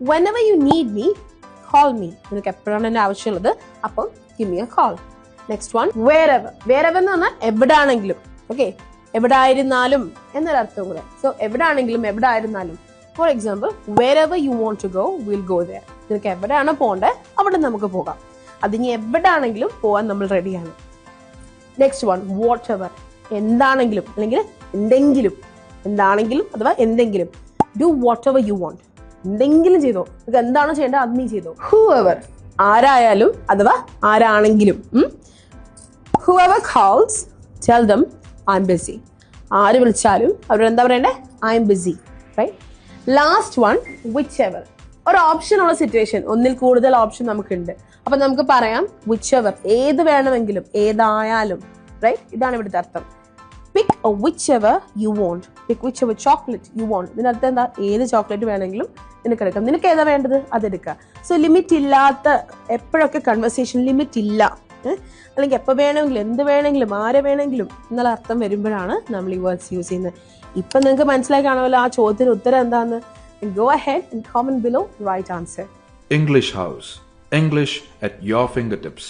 When you need me call me നിനക്ക് എപ്പോഴാണ് എന്നെ ആവശ്യമുള്ളത്? അപ്പം give me a call next one wherever wherever എന്ന് പറഞ്ഞാൽ എവിടാണെങ്കിലും. ഓക്കെ എവിടെ ആയിരുന്നാലും എന്നൊരർത്ഥം കൂടെ. സോ എവിടെ ആണെങ്കിലും എവിടെ ആയിരുന്നാലും for example wherever you want to go will go there നിനക്ക് എവിടെയാണോ പോകേണ്ടത് അവിടെ നമുക്ക് പോകാം. അതിനി എവിടെ ആണെങ്കിലും പോകാൻ നമ്മൾ റെഡിയാണ് നെക്സ്റ്റ് വൺ വാട്ട് എവർ എന്താണെങ്കിലും അല്ലെങ്കിൽ എന്തെങ്കിലും. എന്താണെങ്കിലും അഥവാ എന്തെങ്കിലും. Do whatever you want എന്തെങ്കിലും ചെയ്തോ. നിങ്ങൾക്ക് എന്താണോ ചെയ്യേണ്ടത് അത് നീ ചെയ്തോ. ഹൂ എവർ ആരായാലും അഥവാ ആരാണെങ്കിലും whoever calls tell them I'm busy ആര് വിളിച്ചാലും അവരോട് എന്താ പറയണ്ടേ? I'm busy right last one whichever ഒരു ഓപ്ഷൻ ഉള്ള സിറ്റുവേഷൻ ഒന്നിൽ കൂടുതൽ ഓപ്ഷൻ നമുക്കുണ്ട്. അപ്പൊ നമുക്ക് പറയാം വിച്ച് എവർ ഏത് വേണമെങ്കിലും ഏതായാലും റൈറ്റ് ഇതാണ് ഇവിടുത്തെ അർത്ഥം. Pick whichever you want pick whichever chocolate you want ഇതിനർത്ഥം എന്താ? ഏത് ചോക്ലേറ്റ് വേണമെങ്കിലും നിനക്ക് എടുക്കാം നിനക്ക് ഏതാ വേണ്ടത്? അതെടുക്കുക സോ ലിമിറ്റ് ഇല്ലാത്ത എപ്പോഴൊക്കെ കൺവെർസേഷൻ ലിമിറ്റ് ഇല്ല? അല്ലെങ്കിൽ എപ്പോൾ വേണമെങ്കിലും എന്ത് വേണമെങ്കിലും ആരെ വേണമെങ്കിലും എന്നുള്ള അർത്ഥം വരുമ്പോഴാണ് നമ്മൾ ഈ വേർഡ്സ് യൂസ് ചെയ്യുന്നത്. ഇപ്പം നിങ്ങൾക്ക് മനസ്സിലായി കാണുമല്ലോ ആ ചോദ്യത്തിന് ഉത്തരം എന്താന്ന്. Go ahead in comment below right answer English house English at your finger fingertips.